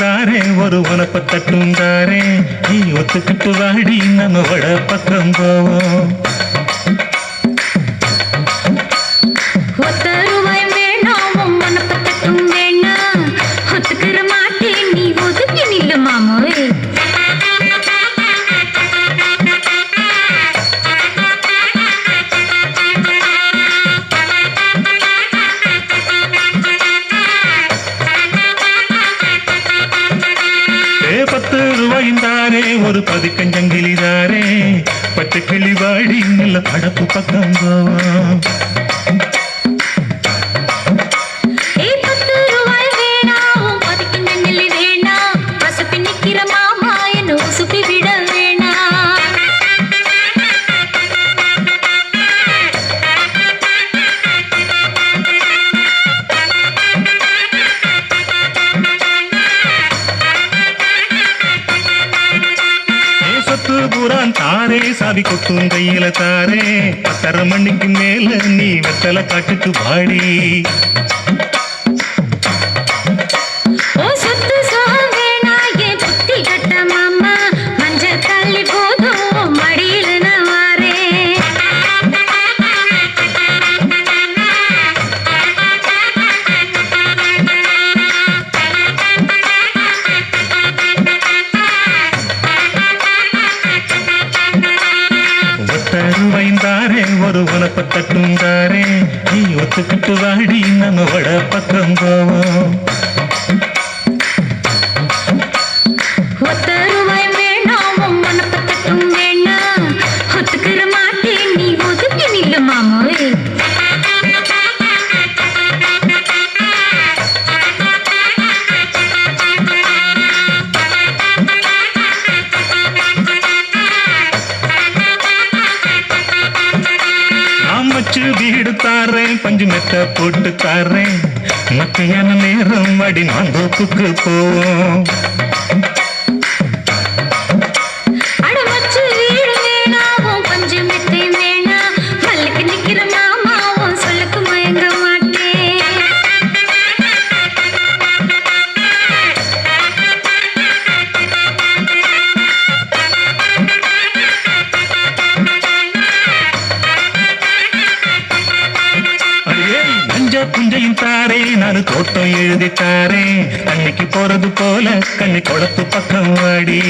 தாரே ஒரு உனப்ப தட்டும் தாரே. நீ ஒத்துக்கிட்டு வாடி நம்ம வட பக்கம் போவோம். பத்து ரூபாயும் தாரே ஒரு பதிக்கஞ்சங்கிலி தாரே பட்டு கிளிவாடி நல்ல அடப்பு பக்கம் போவான் சொத்து புறான் தாரே சாவி கொட்டும் கையில தாரே. பத்தரை மணிக்கு மேல நீ வெத்தலை காட்டுக்கு வாடி. தாரே ஒரு உனப்ப தட்டும் தாரே நீ ஒத்துக்கிட்டு வாடி நம்ம வட பக்கம் போவோம். தாரேன் பஞ்சு மெத்த போட்டு தாரேன். மத்தியான நேரம் அடி நான் தோப்புக்கு போவோம். புஞ்சையும் தாரே நானு தோட்டம் எழுதி தாரேன். கண்ணிக்கு போறது போல கண்ணி குளத்து பக்கம் வாடி.